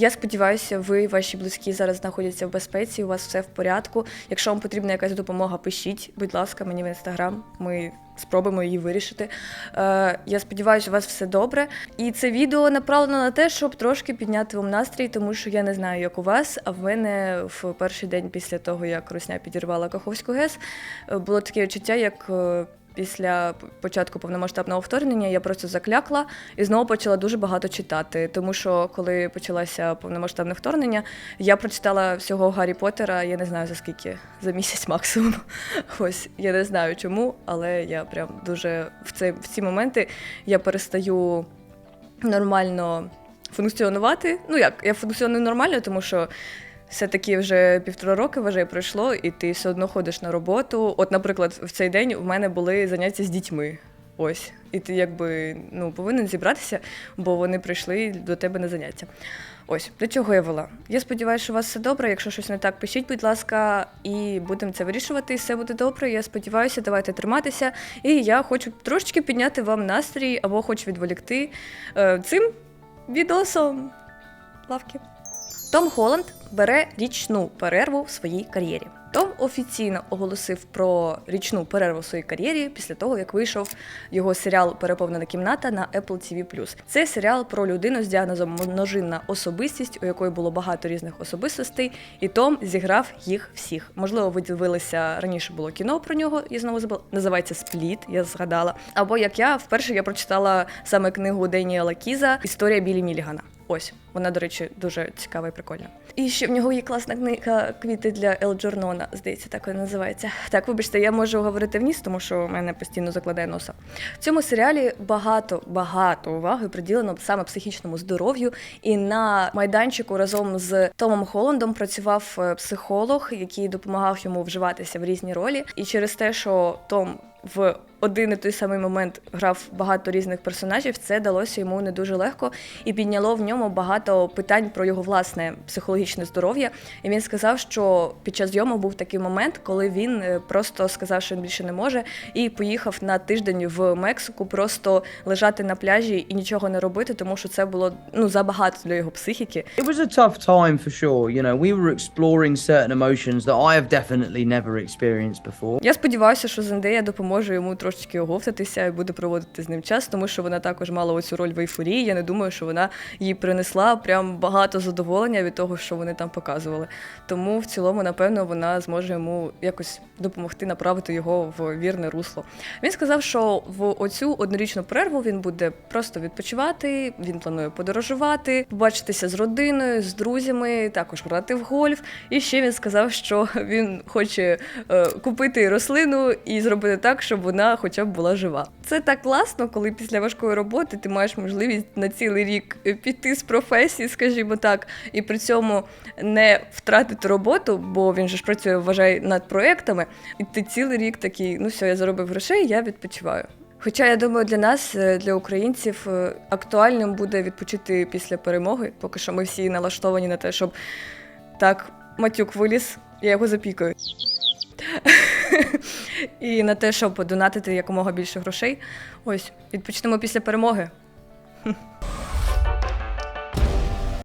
Я сподіваюся, ви ваші близькі зараз знаходяться в безпеці, у вас все в порядку. Якщо вам потрібна якась допомога, пишіть, будь ласка, мені в інстаграм. Ми спробуємо її вирішити. Е, я сподіваюся, у вас все добре. І це відео направлено на те, щоб трошки підняти вам настрій, тому що я не знаю, як у вас. А в мене в перший день після того, як Русня підірвала Каховську ГЕС, е, було таке відчуття, як. Після початку повномасштабного вторгнення я просто заклякла і знову почала дуже багато читати. Тому що коли почалося повномасштабне вторгнення, я прочитала всього Гаррі Поттера, я не знаю за скільки, за місяць максимум. Ось я не знаю чому, але я прям дуже в цей в ці моменти я перестаю нормально функціонувати. Ну як, я функціоную нормально, тому що все-таки вже півтора роки вважаю, пройшло, і ти все одно ходиш на роботу. От, наприклад, в цей день у мене були заняття з дітьми. Ось. І ти якби ну, повинен зібратися, бо вони прийшли до тебе на заняття. Ось, до чого я вела. Я сподіваюся, що у вас все добре. Якщо щось не так, пишіть, будь ласка, і будемо це вирішувати. Все буде добре. Я сподіваюся, давайте триматися. І я хочу трошечки підняти вам настрій або хочу відволікти е, цим відосом. Лавки. Том Холланд бере річну перерву в своїй кар'єрі. Том офіційно оголосив про річну перерву в своїй кар'єрі після того, як вийшов його серіал Переповнена кімната на Apple TV+. Це серіал про людину з діагнозом множинна особистість, у якої було багато різних особистостей, і Том зіграв їх всіх. Можливо, ви дивилися раніше було кіно про нього. Я знову забула. Називається Спліт. Я згадала. Або як я вперше я прочитала саме книгу Деніела Кіза Історія Білі Мілігана. Ось вона, до речі, дуже цікава і прикольна. І ще в нього є класна книга квіти для Елджорнона, здається, так вона називається. Так, вибачте, я можу говорити вніс, тому що в мене постійно закладає носа. В цьому серіалі багато багато уваги приділено саме психічному здоров'ю. І на майданчику разом з Томом Холландом працював е, психолог, який допомагав йому вживатися в різні ролі. І через те, що Том в один і той самий момент грав багато різних персонажів, це далося йому не дуже легко і підняло в ньому багато питань про його власне психологічне здоров'я. І він сказав, що під час зйому був такий момент, коли він е, просто сказав, що він більше не може, і поїхав на тиждень в Мексику, просто лежати на пляжі і нічого не робити, тому що це було ну забагато для його психіки. It was a tough time for sure. You know, we were exploring certain emotions that I have definitely never experienced before. Я сподіваюся, що Зендея допоможе йому трошечки оговтатися і буде проводити з ним час, тому що вона також мала оцю роль в ейфорії. Я не думаю, що вона їй принесла прям багато задоволення від того, що вони там показували. Тому в цілому, напевно, вона зможе йому якось допомогти направити його в вірне русло. Він сказав, що в оцю однорічну перерву він буде просто відпочивати. Він планує подорожувати, побачитися з родиною, з друзями, також грати в гольф. І ще він сказав, що він хоче е, купити рослину і зробити так, щоб вона хоча б була жива. Це так класно, коли після важкої роботи ти маєш можливість на цілий рік е, піти з професії, скажімо так, і при цьому не втратити роботу, бо він же ж працює, вважай, над проектами, і ти цілий рік такий, ну все, я заробив грошей, я відпочиваю. Хоча я думаю, для нас, е, для українців, е, актуальним буде відпочити після перемоги, поки що ми всі налаштовані на те, щоб так, матюк виліз, я його запікаю. І на те, щоб донатити якомога більше грошей. Ось, відпочнемо після перемоги.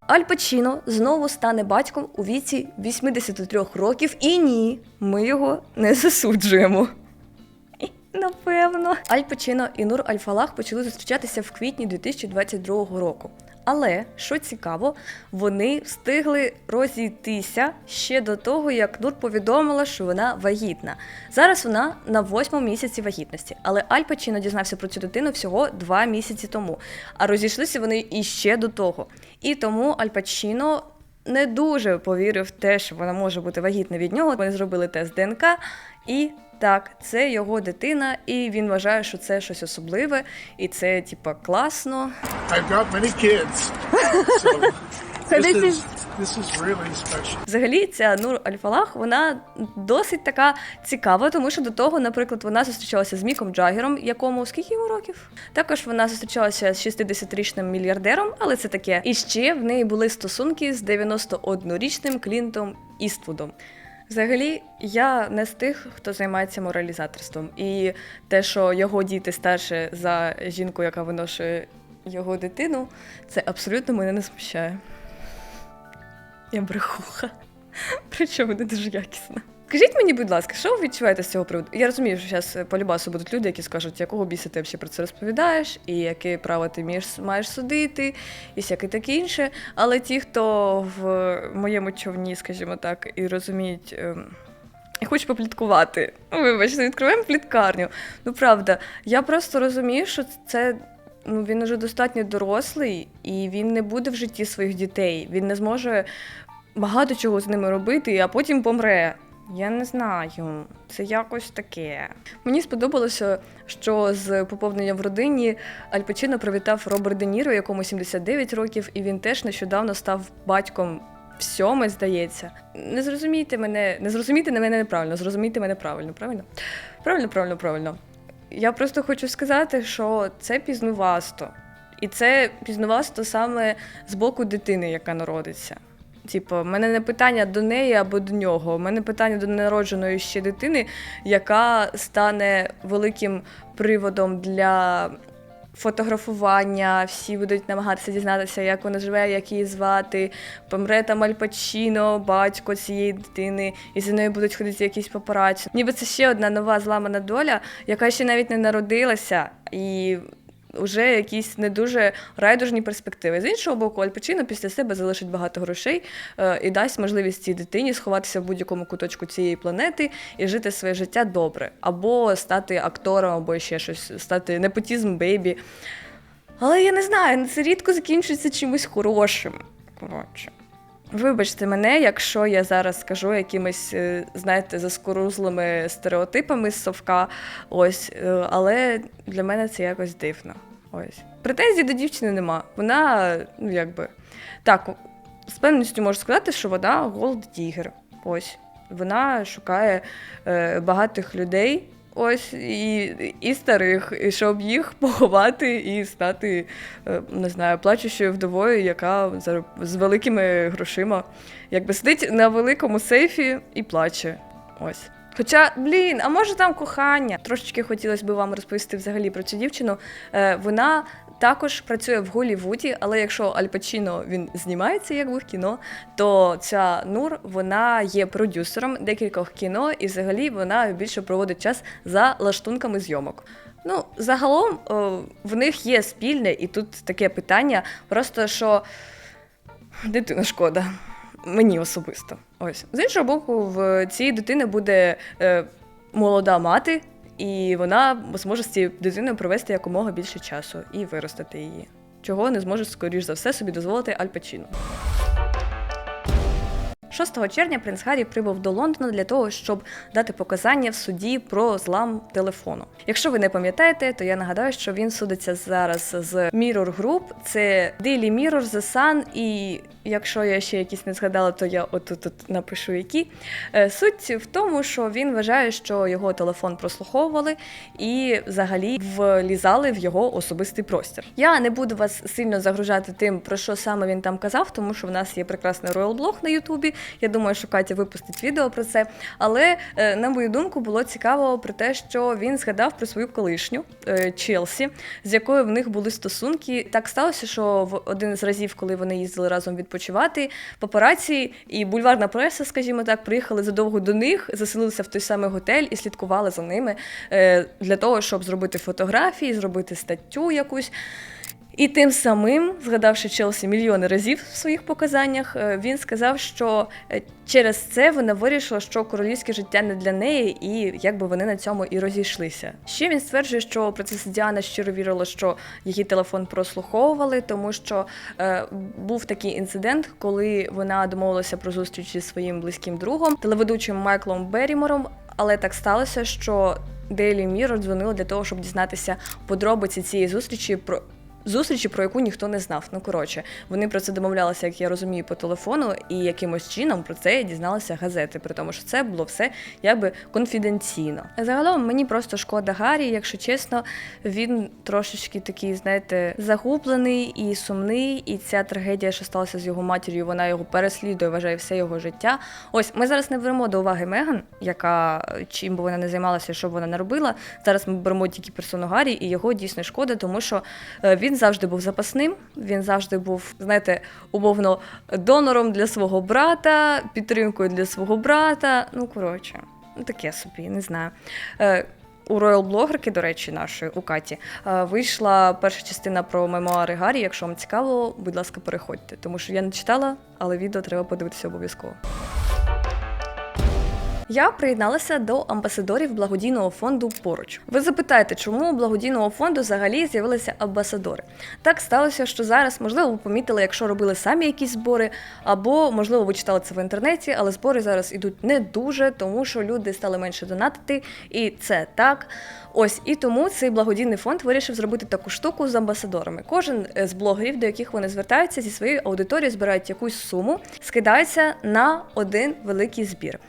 Аль Пачіно знову стане батьком у віці 83 років, і ні, ми його не засуджуємо. Напевно. Аль Пачино і Нур Аль Фалах почали зустрічатися в квітні 2022 року. Але що цікаво, вони встигли розійтися ще до того, як Нур повідомила, що вона вагітна. Зараз вона на восьмому місяці вагітності, але Аль Пачино дізнався про цю дитину всього два місяці тому. А розійшлися вони іще до того. І тому Аль Пачино не дуже повірив в те, що вона може бути вагітна від нього. Вони зробили тест ДНК, і так, це його дитина, і він вважає, що це щось особливе, і це, типа, класно. I've got many kids. So, this, this is, is- This is really special. Взагалі, ця Нур Альфалах, вона досить така цікава, тому що до того, наприклад, вона зустрічалася з Міком Джаггером, якому скільки йому років? Також вона зустрічалася з 60-річним мільярдером, але це таке. І ще в неї були стосунки з 91-річним Клінтом Іствудом. Взагалі, я не з тих, хто займається моралізаторством. І те, що його діти старше за жінку, яка виношує його дитину, це абсолютно мене не смущає. Я брехуха. Причому не дуже якісно. Скажіть мені, будь ласка, що ви відчуваєте з цього приводу? Я розумію, що зараз по любасу будуть люди, які скажуть, якого біса ти взагалі про це розповідаєш, і яке право ти маєш, маєш судити, і всяке таке інше. Але ті, хто в моєму човні, скажімо так, і розуміють. ем, і хочу попліткувати. Ну, Вибачте, відкриваємо пліткарню. Ну правда, я просто розумію, що це ну, він уже достатньо дорослий, і він не буде в житті своїх дітей. Він не зможе багато чого з ними робити, а потім помре. Я не знаю, це якось таке. Мені сподобалося, що з поповнення в родині Аль Пачино привітав Роберт Де Ніро, якому 79 років, і він теж нещодавно став батьком в здається. Не зрозумійте мене, не зрозумійте на мене неправильно, зрозумійте мене правильно, правильно? Правильно, правильно, правильно. Я просто хочу сказати, що це пізнувасто. І це пізнувасто саме з боку дитини, яка народиться. Типу, в мене не питання до неї або до нього. У мене питання до ненародженої ще дитини, яка стане великим приводом для фотографування. Всі будуть намагатися дізнатися, як вона живе, як її звати. Помре там Альпачіно, батько цієї дитини, і за нею будуть ходити якісь папараці. Ніби це ще одна нова зламана доля, яка ще навіть не народилася. І вже якісь не дуже райдужні перспективи. З іншого боку, Аль Пачино після себе залишить багато грошей е, і дасть можливість цій дитині сховатися в будь-якому куточку цієї планети і жити своє життя добре, або стати актором, або ще щось, стати непотізм бейбі. Але я не знаю, це рідко закінчується чимось хорошим. Коротше. Вибачте мене, якщо я зараз скажу якимись, е, знаєте, заскорузлими стереотипами з совка. Ось, е, але для мене це якось дивно. Ось. Претензій до дівчини нема. Вона, ну якби. Так, з певністю можу сказати, що вона голд дігер. Ось. Вона шукає е, багатих людей. Ось і, і старих, і щоб їх поховати і стати, е, не знаю, плачущою вдовою, яка з великими грошима, якби сидить на великому сейфі і плаче. Ось. Хоча, блін, а може там кохання? Трошечки хотілося б вам розповісти взагалі про цю дівчину. Е, вона також працює в Голлівуді, але якщо Аль Пачіно він знімається якби в кіно, то ця Нур вона є продюсером декількох кіно, і взагалі вона більше проводить час за лаштунками зйомок. Ну, загалом в них є спільне, і тут таке питання, просто що дитина шкода. Мені особисто. Ось. З іншого боку, в цієї дитини буде е, молода мати, і вона зможе з цією дитиною провести якомога більше часу і виростити її. Чого не зможе, скоріш за все, собі дозволити Аль Пачіно. 6 червня принц Гаррі прибув до Лондона для того, щоб дати показання в суді про злам телефону. Якщо ви не пам'ятаєте, то я нагадаю, що він судиться зараз з Mirror Group, це Daily Mirror, The Sun, і якщо я ще якісь не згадала, то я отут тут напишу які. Е, Суть в тому, що він вважає, що його телефон прослуховували і взагалі влізали в його особистий простір. Я не буду вас сильно загружати тим, про що саме він там казав, тому що в нас є прекрасний роял-блог на Ютубі. Я думаю, що Катя випустить відео про це. Але е, на мою думку було цікаво про те, що він згадав про свою колишню е, Челсі, з якою в них були стосунки. Так сталося, що в один з разів, коли вони їздили разом відпочивати, папараці і бульварна преса, скажімо так, приїхали задовго до них, заселилися в той самий готель і слідкували за ними е, для того, щоб зробити фотографії, зробити статтю якусь. І тим самим, згадавши Челсі мільйони разів в своїх показаннях, е, він сказав, що е, через це вона вирішила, що королівське життя не для неї, і якби вони на цьому і розійшлися. Ще він стверджує, що принцеса Діана щиро вірила, що її телефон прослуховували, тому що е, був такий інцидент, коли вона домовилася про зустріч зі своїм близьким другом, телеведучим Майклом Беррімором, але так сталося, що Daily Mirror дзвонила для того, щоб дізнатися подробиці цієї зустрічі про зустрічі, про яку ніхто не знав. Ну коротше, вони про це домовлялися, як я розумію, по телефону, і якимось чином про це дізналися газети, при тому, що це було все якби конфіденційно. Загалом мені просто шкода Гаррі, якщо чесно, він трошечки такий, знаєте, загублений і сумний. І ця трагедія, що сталася з його матір'ю, вона його переслідує, вважає все його життя. Ось ми зараз не беремо до уваги Меган, яка чим би вона не займалася, що б вона не робила. Зараз ми беремо тільки персону Гаррі, і його дійсно шкода, тому що е, він завжди був запасним. Він завжди був, знаєте, умовно донором для свого брата, підтримкою для свого брата. Ну коротше, ну таке собі, не знаю. Е, у роял блогерки, до речі, нашої у Каті, е, вийшла перша частина про мемуари Гаррі. Якщо вам цікаво, будь ласка, переходьте, тому що я не читала, але відео треба подивитися обов'язково. Я приєдналася до амбасадорів благодійного фонду поруч. Ви запитаєте, чому у благодійного фонду взагалі з'явилися амбасадори? Так сталося, що зараз, можливо, ви помітили, якщо робили самі якісь збори, або можливо ви читали це в інтернеті, але збори зараз ідуть не дуже, тому що люди стали менше донатити, і це так. Ось і тому цей благодійний фонд вирішив зробити таку штуку з амбасадорами. Кожен е, з блогерів, до яких вони звертаються зі своєю аудиторією, збирають якусь суму, скидається на один великий збір.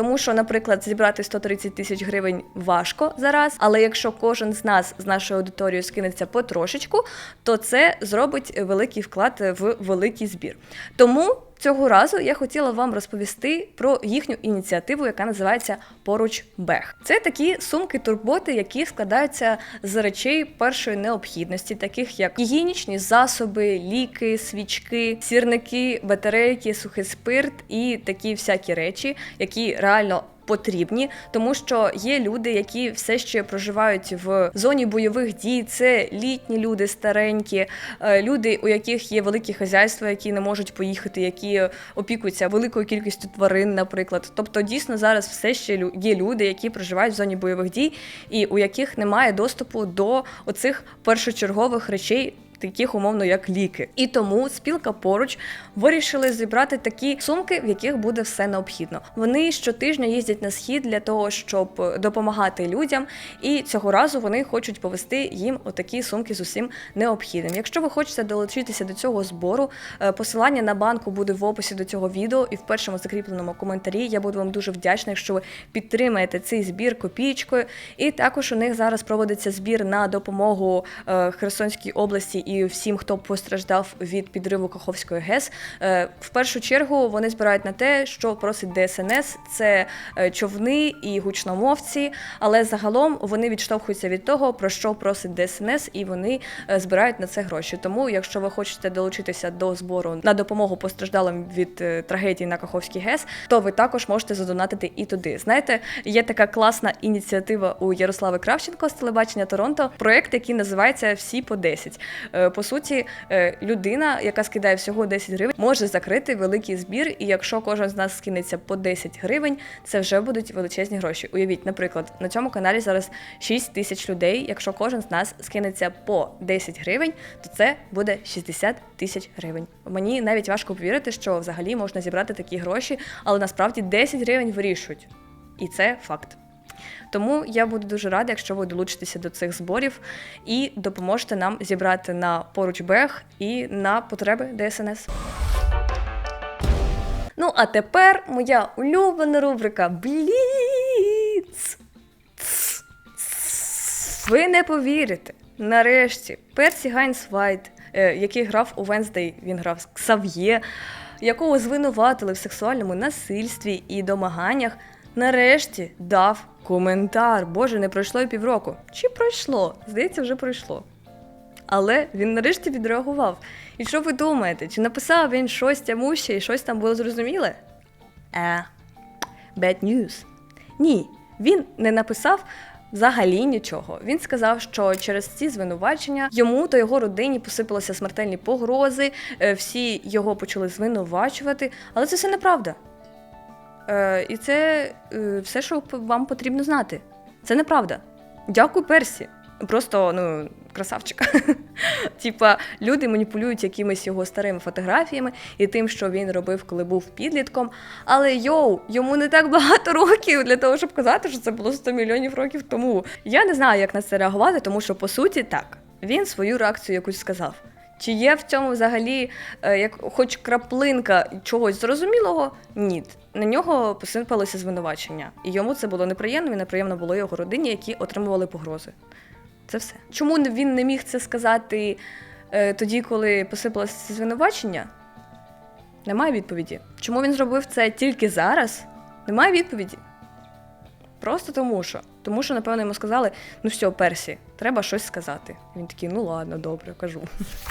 Тому що, наприклад, зібрати 130 тисяч гривень важко зараз, але якщо кожен з нас з нашою аудиторією скинеться потрошечку, то це зробить великий вклад в великий збір. Тому Цього разу я хотіла вам розповісти про їхню ініціативу, яка називається Поруч Бег. Це такі сумки турботи, які складаються з речей першої необхідності, таких як гігієнічні засоби, ліки, свічки, сірники, батарейки, сухий спирт і такі всякі речі, які реально. Потрібні, тому що є люди, які все ще проживають в зоні бойових дій. Це літні люди, старенькі, е, люди, у яких є великі хазяйства, які не можуть поїхати, які опікуються великою кількістю тварин, наприклад. Тобто, дійсно зараз все ще є люди, які проживають в зоні бойових дій, і у яких немає доступу до оцих першочергових речей. Таких умовно як ліки, і тому спілка поруч вирішили зібрати такі сумки, в яких буде все необхідно. Вони щотижня їздять на схід для того, щоб допомагати людям, і цього разу вони хочуть повести їм отакі сумки з усім необхідним. Якщо ви хочете долучитися до цього збору, е, посилання на банку буде в описі до цього відео і в першому закріпленому коментарі. Я буду вам дуже вдячна, якщо ви підтримаєте цей збір копійкою. І також у них зараз проводиться збір на допомогу е, Херсонській області і всім, хто постраждав від підриву Каховської ГЕС. Е, В першу чергу вони збирають на те, що просить ДСНС, це е, човни і гучномовці, але загалом вони відштовхуються від того, про що просить ДСНС, і вони е, збирають на це гроші. Тому, якщо ви хочете долучитися до збору на допомогу постраждалим від трагедії на Каховській ГЕС, то ви також можете задонатити і туди. Знаєте, є така класна ініціатива у Ярослави Кравченко з телебачення Торонто, проект, який називається Всі по 10. Е, По суті, е, людина, яка скидає всього 10 гривень, може закрити великий збір. І якщо кожен з нас скинеться по 10 гривень, це вже будуть величезні гроші. Уявіть, наприклад, на цьому каналі зараз 6 тисяч людей. Якщо кожен з нас скинеться по 10 гривень, то це буде 60 тисяч гривень. Мені навіть важко повірити, що взагалі можна зібрати такі гроші, але насправді 10 гривень вирішують. І це факт. Тому я буду дуже рада, якщо ви долучитеся до цих зборів і допоможете нам зібрати на поруч бег і на потреби ДСНС. Ну, а тепер моя улюблена рубрика Бліц. Ви не повірите. Нарешті, Персі Гайнс Вайт, е, який грав у Венздей, він грав Ксав'є, якого звинуватили в сексуальному насильстві і домаганнях, нарешті дав коментар. Боже, не пройшло й півроку. Чи пройшло? Здається, вже пройшло. Але він нарешті відреагував. І що ви думаєте? Чи написав він щось тямуще і щось там було зрозуміле? Е, bad news. Ні, він не написав взагалі нічого. Він сказав, що через ці звинувачення йому та його родині посипалися смертельні погрози, е, всі його почали звинувачувати, але це все неправда. Е, і це е, все, що вам потрібно знати. Це неправда. Дякую, Персі. Просто ну, красавчик. Типа, люди маніпулюють якимись його старими фотографіями і тим, що він робив, коли був підлітком. Але йоу, йому не так багато років для того, щоб казати, що це було 100 мільйонів років тому. Я не знаю, як на це реагувати, тому що по суті так. він свою реакцію якусь сказав. Чи є в цьому взагалі е, як хоч краплинка чогось зрозумілого? Ні. На нього посипалося звинувачення. І йому це було неприємно, і неприємно було його родині, які отримували погрози. Це все. Чому він не міг це сказати е, тоді, коли посипалося звинувачення? Немає відповіді. Чому він зробив це тільки зараз? Немає відповіді. Просто тому що. Тому що, напевно, йому сказали: ну все, Персі, треба щось сказати. Він такий, ну ладно, добре, кажу.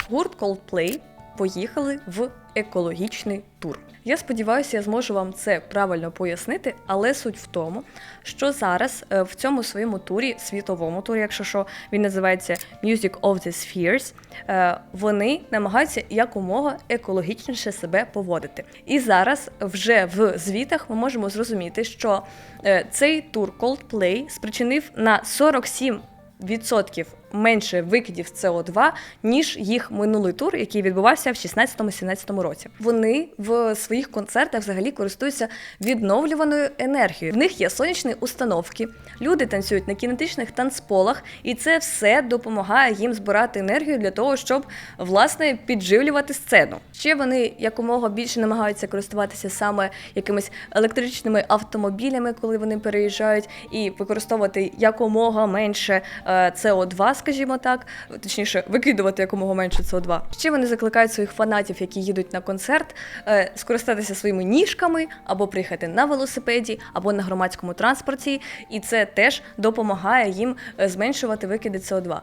Гурт Coldplay поїхали в екологічний тур. Я сподіваюся, я зможу вам це правильно пояснити, але суть в тому, що зараз е, в цьому своєму турі, світовому турі, якщо що, він називається Music of the Spheres, е, вони намагаються якомога екологічніше себе поводити. І зараз вже в звітах ми можемо зрозуміти, що е, цей тур Coldplay спричинив на 47 відсотків менше викидів СО2, ніж їх минулий тур, який відбувався в 16-17 році. Вони в своїх концертах взагалі користуються відновлюваною енергією. В них є сонячні установки, люди танцюють на кінетичних танцполах, і це все допомагає їм збирати енергію для того, щоб власне підживлювати сцену. Ще вони якомога більше намагаються користуватися саме якимись електричними автомобілями, коли вони переїжджають, і використовувати якомога менше е, СО2, скажімо так, точніше, викидувати якомога менше СО2. Ще вони закликають своїх фанатів, які їдуть на концерт, е, скористатися своїми ніжками або приїхати на велосипеді, або на громадському транспорті, і це теж допомагає їм е, зменшувати викиди СО2.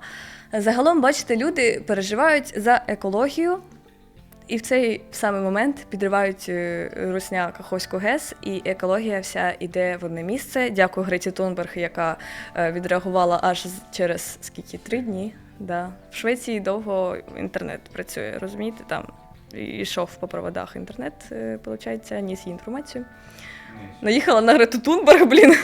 Загалом, бачите, люди переживають за екологію. І в цей самий момент підривають е, русня Каховську ГЕС, і екологія вся йде в одне місце. Дякую Греті Тунберг, яка е, відреагувала аж через скільки три дні. Да. В Швеції довго інтернет працює, розумієте? Там йшов по проводах інтернет, виходить, ніс їй інформацію. Наїхала на Грету Тунберг, блін.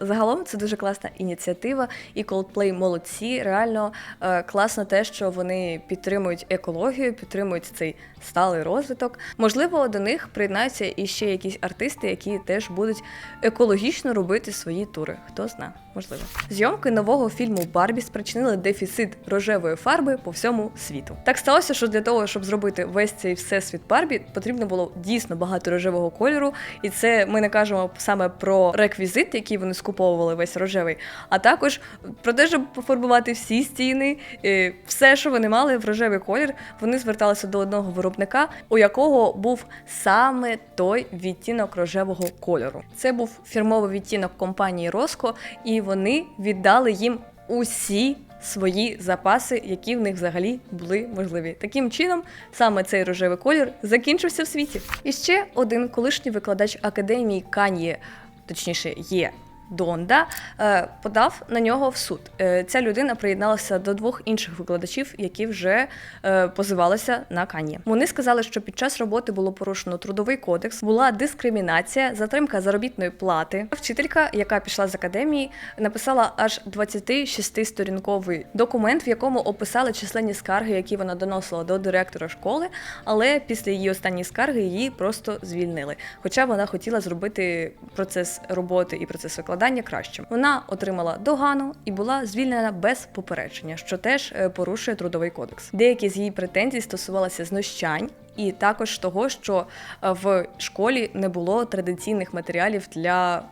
Загалом це дуже класна ініціатива, і Coldplay молодці. Реально е, класно те, що вони підтримують екологію, підтримують цей сталий розвиток. Можливо, до них приєднаються і ще якісь артисти, які теж будуть екологічно робити свої тури. Хто зна, можливо. Зйомки нового фільму Барбі спричинили дефіцит рожевої фарби по всьому світу. Так сталося, що для того, щоб зробити весь цей всесвіт Барбі, потрібно було дійсно багато рожевого кольору, і це ми не кажемо саме про реквізит, який вони скуповували весь рожевий, а також про те, щоб пофарбувати всі стіни, е, все, що вони мали в рожевий колір, вони зверталися до одного виробника, у якого був саме той відтінок рожевого кольору. Це був фірмовий відтінок компанії Роско, і вони віддали їм усі. Свої запаси, які в них взагалі були можливі. Таким чином, саме цей рожевий колір закінчився в світі. І ще один колишній викладач академії Кан'є, точніше, є Донда, е, подав на нього в суд. Е, Ця людина приєдналася до двох інших викладачів, які вже е, позивалися на Кан'є. Вони сказали, що під час роботи було порушено трудовий кодекс, була дискримінація, затримка заробітної плати. Вчителька, яка пішла з академії, написала аж 26-сторінковий документ, в якому описали численні скарги, які вона доносила до директора школи, але після її останньої скарги її просто звільнили. Хоча вона хотіла зробити процес роботи і процес викладання кращим. Вона отримала догану і була звільнена без попередження, що теж е, порушує трудовий кодекс. Деякі з її претензій стосувалися знущань. І також того, що е, в школі не було традиційних матеріалів для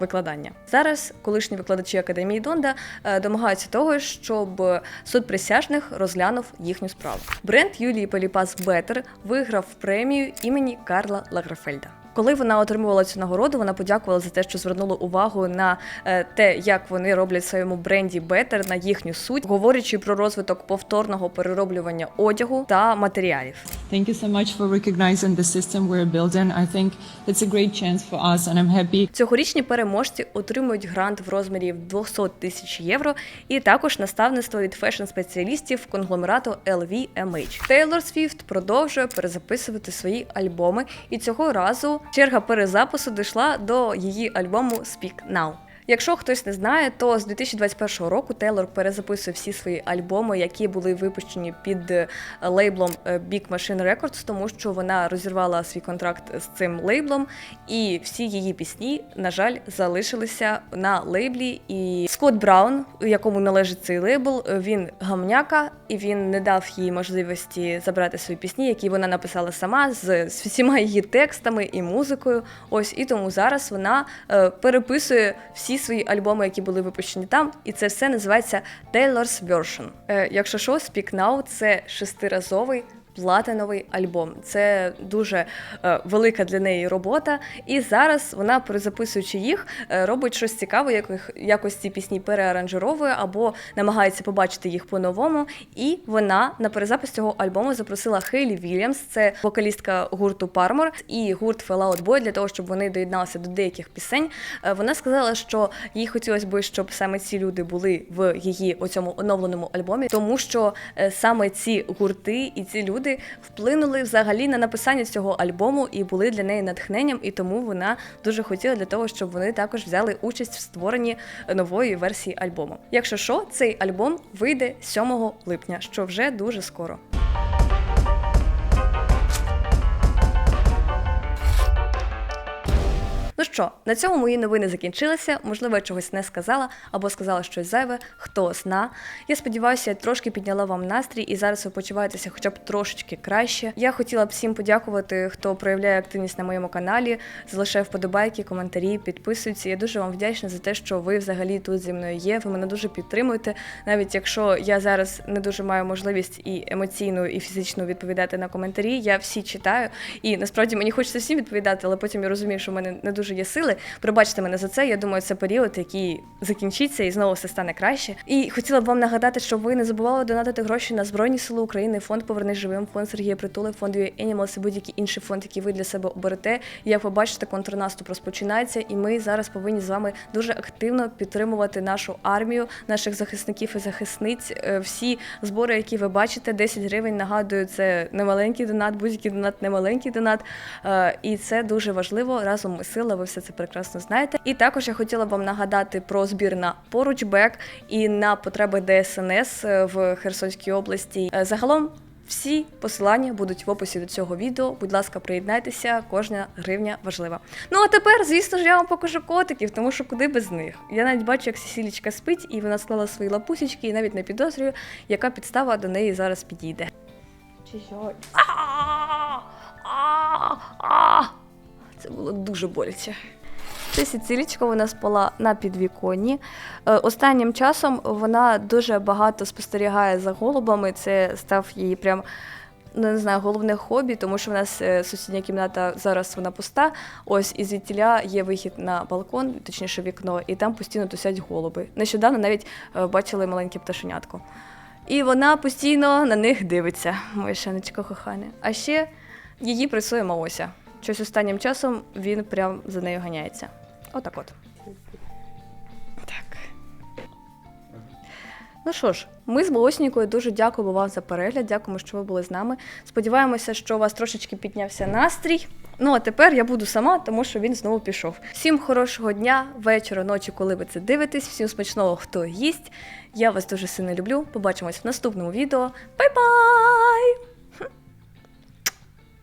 викладання. Зараз колишні викладачі академії Донда е, домагаються того, щоб суд присяжних розглянув їхню справу. Бренд Юлії Пеліпас Бетер виграв премію імені Карла Лагерфельда. Коли вона отримувала цю нагороду, вона подякувала за те, що звернула увагу на е, те, як вони роблять в своєму бренді Бетер на їхню суть, говорячи про розвиток повторного перероблювання одягу та матеріалів. Thank you so much for recognizing the system we're building. I think it's a great chance for us, and I'm happy Цьогорічні переможці отримують грант в розмірі 200 тисяч євро і також наставництво від фешн-спеціалістів конгломерату LVMH. Тейлор Свіфт продовжує перезаписувати свої альбоми, і цього разу черга перезапису дійшла до її альбому Speak Now. Якщо хтось не знає, то з 2021 року Тейлор перезаписує всі свої альбоми, які були випущені під е, лейблом е, Big Machine Records, тому що вона розірвала свій контракт з цим лейблом, і всі її пісні, на жаль, залишилися на лейблі. І Скотт Браун, якому належить цей лейбл, він гамняка, і він не дав їй можливості забрати свої пісні, які вона написала сама з, з всіма її текстами і музикою. Ось і тому зараз вона е, переписує всі свої альбоми, які були випущені там, і це все називається Taylor's Version. Е, якщо що, Speak Now – це шестиразовий. Платиновий альбом це дуже е, велика для неї робота, і зараз вона, перезаписуючи їх, е, робить щось цікаве, яких якось ці пісні переаранжировує або намагається побачити їх по-новому. І вона на перезапис цього альбому запросила Хейлі Вільямс, це вокалістка гурту Пармор і гурт Fall Out Boy, для того, щоб вони доєдналися до деяких пісень. Е, Вона сказала, що їй хотілося б, щоб саме ці люди були в її оцьому оновленому альбомі, тому що саме ці гурти і ці люди вплинули взагалі на написання цього альбому і були для неї натхненням, і тому вона дуже хотіла для того, щоб вони також взяли участь в створенні нової версії альбому. Якщо що, цей альбом вийде 7 липня, що вже дуже скоро. Ну що, на цьому мої новини закінчилися. Можливо, я чогось не сказала або сказала щось зайве, хто зна. Я сподіваюся, я трошки підняла вам настрій і зараз ви почуваєтеся хоча б трошечки краще. Я хотіла б всім подякувати, хто проявляє активність на моєму каналі, залишає вподобайки, коментарі, підписується. Я дуже вам вдячна за те, що ви взагалі тут зі мною є. Ви мене дуже підтримуєте, навіть якщо я зараз не дуже маю можливість і емоційно, і фізично відповідати на коментарі. Я всі читаю, і насправді мені хочеться всім відповідати, але потім я розумію, що в мене не дуже є сили. Пробачте мене за це. Я думаю, це період, який закінчиться і знову все стане краще. І хотіла б вам нагадати, щоб ви не забували донатити гроші на Збройні Сили України, фонд Повернись живим, фонд Сергія Притули, фонд Animals і будь-який інший фонд, який ви для себе оберете. Як ви бачите, контрнаступ розпочинається, і ми зараз повинні з вами дуже активно підтримувати нашу армію, наших захисників і захисниць. Е, Всі збори, які ви бачите, 10 гривень. Нагадую, це немаленький донат, будь-який донат, немаленький донат. Е, І це дуже важливо. Разом ми сила, ви все це прекрасно знаєте. І також я хотіла б вам нагадати про збір на поручбек і на потреби ДСНС е, в Херсонській області. Е, Загалом. Всі посилання будуть в описі до цього відео. Будь ласка, приєднайтеся, кожна гривня важлива. Ну а тепер, звісно ж, я вам покажу котиків, тому що куди без них. Я навіть бачу, як Сесілічка спить, і вона склала свої лапусічки, і навіть не підозрюю, яка підстава до неї зараз підійде. Чи! Це було дуже боляче. Це Сіцилічка, вона спала на підвіконні. Е, Останнім часом вона дуже багато спостерігає за голубами. Це став її прям. Ну, не знаю, головне хобі, тому що в нас е, сусідня кімната зараз вона пуста. Ось і звідтіля є вихід на балкон, точніше вікно, і там постійно тусять голуби. Нещодавно навіть е, бачили маленьке пташенятко. І вона постійно на них дивиться, моє шанечко кохане. А ще її пресує Маося. Щось останнім часом він прям за нею ганяється. Отак от. Так. Ну що ж, ми з Волоснікою дуже дякуємо вам за перегляд. Дякуємо, що ви були з нами. Сподіваємося, що у вас трошечки піднявся настрій. Ну а тепер я буду сама, тому що він знову пішов. Всім хорошого дня, вечора, ночі, коли ви це дивитесь. Всім смачного, хто їсть. Я вас дуже сильно люблю. Побачимось в наступному відео. Бай-бай!